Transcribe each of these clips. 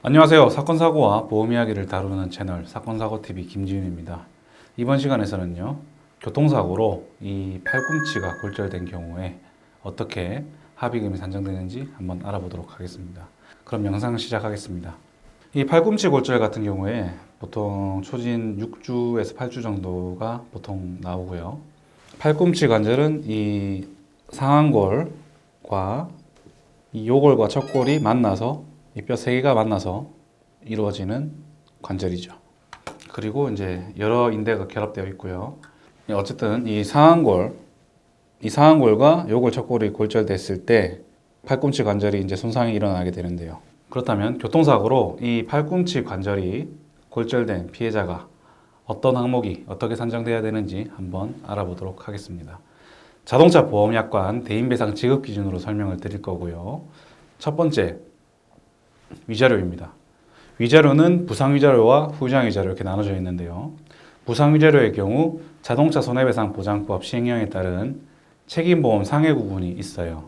안녕하세요. 사건 사고와 보험 이야기를 다루는 채널 사건 사고 TV 김지윤입니다. 이번 시간에서는요. 교통사고로 이 팔꿈치가 골절된 경우에 어떻게 합의금이 산정되는지 한번 알아보도록 하겠습니다. 그럼 영상 시작하겠습니다. 이 팔꿈치 골절 같은 경우에 보통 초진 6주에서 8주 정도가 보통 나오고요. 팔꿈치 관절은 이 상완골과 이 요골과 척골이 만나서 이 뼈 세 개가 만나서 이루어지는 관절이죠. 그리고 이제 여러 인대가 결합되어 있고요. 어쨌든 이 상완골, 이 상완골과 요골 척골이 골절됐을 때 팔꿈치 관절이 이제 손상이 일어나게 되는데요. 그렇다면 교통사고로 이 팔꿈치 관절이 골절된 피해자가 어떤 항목이 어떻게 산정돼야 되는지 한번 알아보도록 하겠습니다. 자동차 보험약관 대인배상 지급 기준으로 설명을 드릴 거고요. 첫 번째, 위자료입니다. 위자료는 부상위자료와 후유장위자료 이렇게 나눠져 있는데요. 부상위자료의 경우 자동차 손해배상 보장법 시행령에 따른 책임보험 상해 구분이 있어요.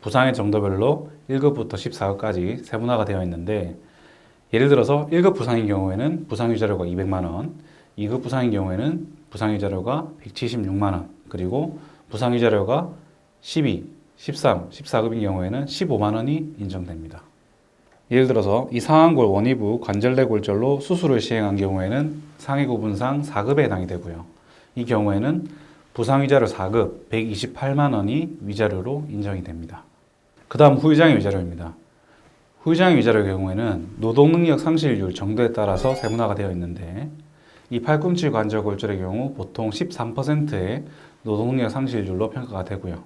부상의 정도별로 1급부터 14급까지 세분화가 되어 있는데 예를 들어서 1급 부상인 경우에는 부상위자료가 200만 원, 2급 부상인 경우에는 부상위자료가 176만 원, 그리고 부상위자료가 12, 13, 14급인 경우에는 15만 원이 인정됩니다. 예를 들어서 이 상완골 원위부 관절내 골절로 수술을 시행한 경우에는 상해 구분상 4급에 해당이 되고요. 이 경우에는 부상위자료 4급 128만 원이 위자료로 인정이 됩니다. 그 다음 후유장애 위자료입니다. 후유장애 위자료의 경우에는 노동능력 상실률 정도에 따라서 세분화가 되어 있는데 이 팔꿈치 관절 골절의 경우 보통 13%의 노동능력 상실률로 평가가 되고요.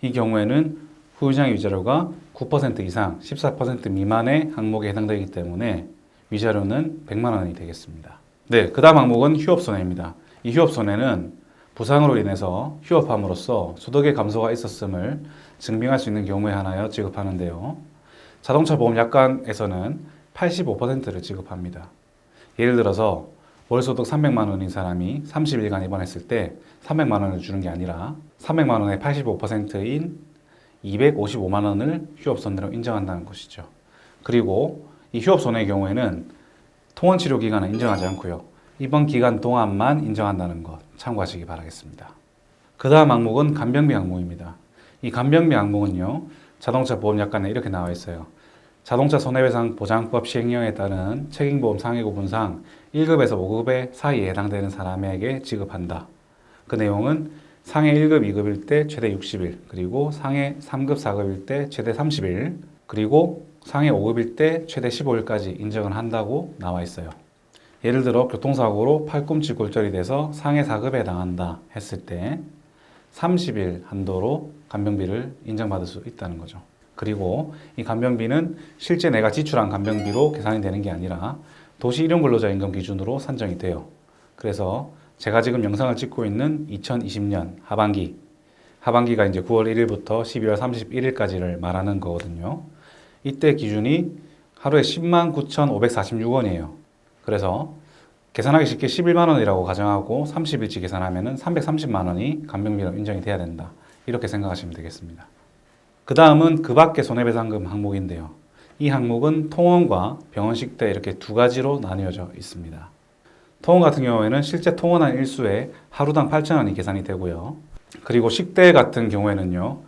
이 경우에는 후유장애 위자료가 9% 이상 14% 미만의 항목에 해당되기 때문에 위자료는 100만 원이 되겠습니다. 네, 그 다음 항목은 휴업손해입니다. 이 휴업손해는 부상으로 인해서 휴업함으로써 소득의 감소가 있었음을 증명할 수 있는 경우에 하나여 지급하는데요. 자동차 보험 약관에서는 85%를 지급합니다. 예를 들어서 월소득 300만 원인 사람이 30일간 입원했을 때 300만 원을 주는 게 아니라 300만 원의 85%인 255만 원을 휴업손해로 인정한다는 것이죠. 그리고 이 휴업손해의 경우에는 통원치료 기간은 인정하지 않고요. 입원 기간 동안만 인정한다는 것 참고하시기 바라겠습니다. 그 다음 항목은 간병비 항목입니다. 이 간병비 항목은요. 자동차 보험약관에 이렇게 나와 있어요. 자동차 손해배상 보장법 시행령에 따른 책임보험 상해 구분상 1급에서 5급의 사이에 해당되는 사람에게 지급한다. 그 내용은 상해 1급, 2급일 때 최대 60일, 그리고 상해 3급, 4급일 때 최대 30일, 그리고 상해 5급일 때 최대 15일까지 인정을 한다고 나와 있어요. 예를 들어 교통사고로 팔꿈치 골절이 돼서 상해 4급에 해당한다 했을 때 30일 한도로 간병비를 인정받을 수 있다는 거죠. 그리고 이 간병비는 실제 내가 지출한 간병비로 계산이 되는 게 아니라 도시 일용 근로자 임금 기준으로 산정이 돼요. 그래서 제가 지금 영상을 찍고 있는 2020년 하반기 하반기가 이제 9월 1일부터 12월 31일까지를 말하는 거거든요. 이때 기준이 하루에 10만 9,546원이에요. 그래서 계산하기 쉽게 11만 원이라고 가정하고 30일치 계산하면은 330만 원이 간병비로 인정이 돼야 된다. 이렇게 생각하시면 되겠습니다. 그 다음은 그 밖의 손해배상금 항목인데요. 이 항목은 통원과 병원 식대 이렇게 두 가지로 나뉘어져 있습니다. 통원 같은 경우에는 실제 통원한 일수에 하루당 8,000원이 계산이 되고요. 그리고 식대 같은 경우에는요.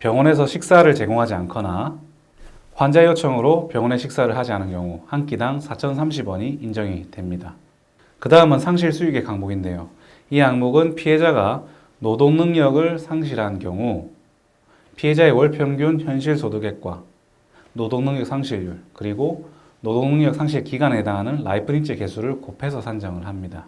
병원에서 식사를 제공하지 않거나 환자 요청으로 병원에 식사를 하지 않은 경우 한 끼당 4,030원이 인정이 됩니다. 그 다음은 상실 수익의 항목인데요. 이 항목은 피해자가 노동 능력을 상실한 경우 피해자의 월 평균 현실 소득액과 노동 능력 상실률 그리고 노동 능력 상실 기간에 해당하는 라이프니츠 개수를 곱해서 산정을 합니다.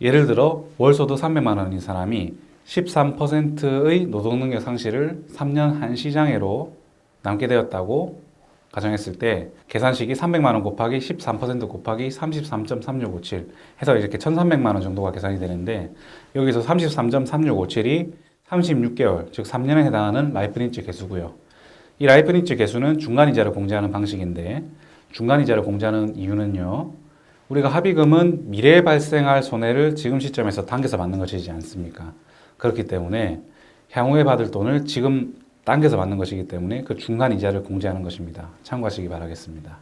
예를 들어 월 소득 300만 원인 사람이 13%의 노동 능력 상실을 3년 한 시장애로 남게 되었다고 가정했을 때 계산식이 300만 원 곱하기 13% 곱하기 33.3657 해서 이렇게 1,300만 원 정도가 계산이 되는데 여기서 33.3657이 36개월 즉 3년에 해당하는 라이프니츠 개수고요. 이 라이프니츠 개수는 중간 이자를 공제하는 방식인데 중간 이자를 공제하는 이유는요. 우리가 합의금은 미래에 발생할 손해를 지금 시점에서 당겨서 받는 것이지 않습니까? 그렇기 때문에 향후에 받을 돈을 지금 당겨서 받는 것이기 때문에 그 중간 이자를 공제하는 것입니다. 참고하시기 바라겠습니다.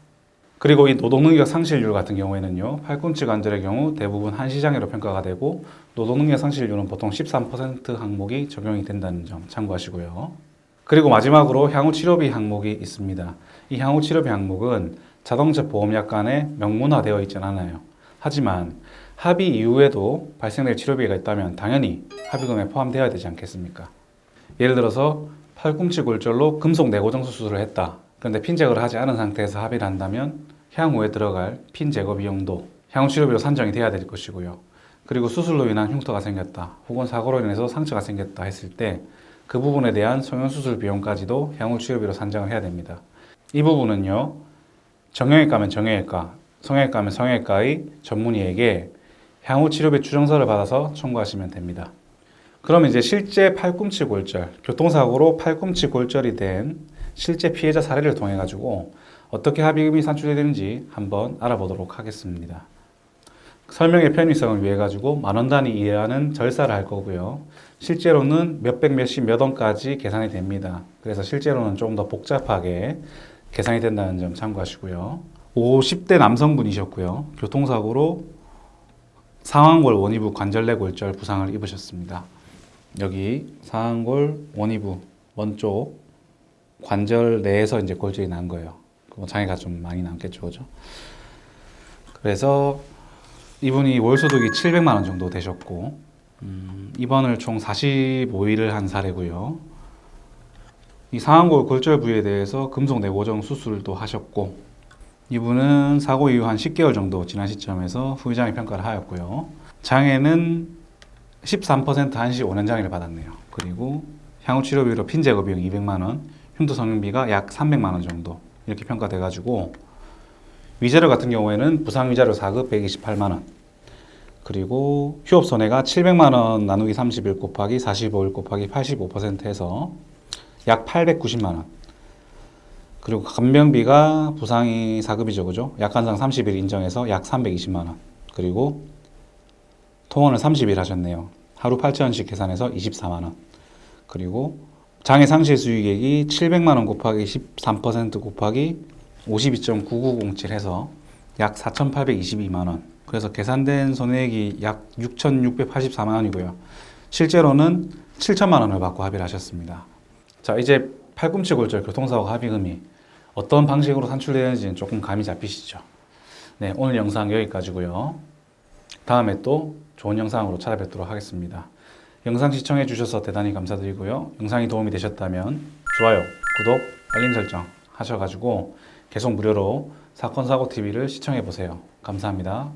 그리고 이 노동능력 상실률 같은 경우에는요, 팔꿈치 관절의 경우 대부분 한 시장애로 평가가 되고 노동능력 상실률은 보통 13% 항목이 적용이 된다는 점 참고하시고요. 그리고 마지막으로 향후 치료비 항목이 있습니다. 이 향후 치료비 항목은 자동차 보험약관에 명문화되어 있진 않아요. 하지만 합의 이후에도 발생될 치료비가 있다면 당연히 합의금에 포함되어야 되지 않겠습니까? 예를 들어서 팔꿈치 골절로 금속 내고정 수술을 했다. 그런데 핀 제거를 하지 않은 상태에서 합의를 한다면 향후에 들어갈 핀 제거 비용도 향후 치료비로 산정이 돼야 될 것이고요. 그리고 수술로 인한 흉터가 생겼다. 혹은 사고로 인해서 상처가 생겼다 했을 때 그 부분에 대한 성형수술 비용까지도 향후 치료비로 산정을 해야 됩니다. 이 부분은요. 정형외과면 정형외과, 성형외과면 성형외과의 전문의에게 향후 치료비 추정서를 받아서 청구하시면 됩니다. 그럼 이제 실제 팔꿈치 골절, 교통사고로 팔꿈치 골절이 된 실제 피해자 사례를 통해 가지고 어떻게 합의금이 산출이 되는지 한번 알아보도록 하겠습니다. 설명의 편의성을 위해 가지고 만원 단위 이하는 절사를 할 거고요. 실제로는 몇백 몇십 몇 원까지 계산이 됩니다. 그래서 실제로는 조금 더 복잡하게 계산이 된다는 점 참고하시고요. 50대 남성분이셨고요. 교통사고로 상완골 원위부 관절내 골절 부상을 입으셨습니다. 여기 상완골 원위부 원쪽 관절 내에서 이제 골절이 난 거예요. 뭐 장애가 좀 많이 남겠죠, 그죠? 그래서 이분이 월 소득이 700만 원 정도 되셨고 음, 입원을 총 45일을 한 사례고요. 이 상완골 골절 부위에 대해서 금속 내고정 수술도 하셨고 이분은 사고 이후 한 10개월 정도 지난 시점에서 후유장애 평가를 하였고요. 장애는 13% 한시 5년 장애를 받았네요. 그리고 향후 치료비로 핀 제거 비용 200만 원, 흉터 성형비가 약 300만 원 정도 이렇게 평가돼 가지고 위자료 같은 경우에는 부상 위자료 4급 128만 원. 그리고 휴업 손해가 700만 원 나누기 31 곱하기 45일 곱하기 85% 해서 약 890만 원. 그리고 간병비가 부상이 4급이죠. 그죠? 약관상 30일 인정해서 약 320만 원. 그리고 통원을 30일 하셨네요. 하루 8천원씩 계산해서 24만 원. 그리고 장애 상실 수익액이 700만 원 곱하기 13% 곱하기 52.9907 해서 약 4,822만 원. 그래서 계산된 손해액이 약 6,684만 원이고요. 실제로는 7천만 원을 받고 합의를 하셨습니다. 자, 이제 팔꿈치 골절 교통사고 합의금이 어떤 방식으로 산출되는지는 조금 감이 잡히시죠? 네, 오늘 영상 여기까지고요. 다음에 또 좋은 영상으로 찾아뵙도록 하겠습니다. 영상 시청해 주셔서 대단히 감사드리고요. 영상이 도움이 되셨다면 좋아요, 구독, 알림 설정 하셔가지고 계속 무료로 사건 사고 TV를 시청해 보세요. 감사합니다.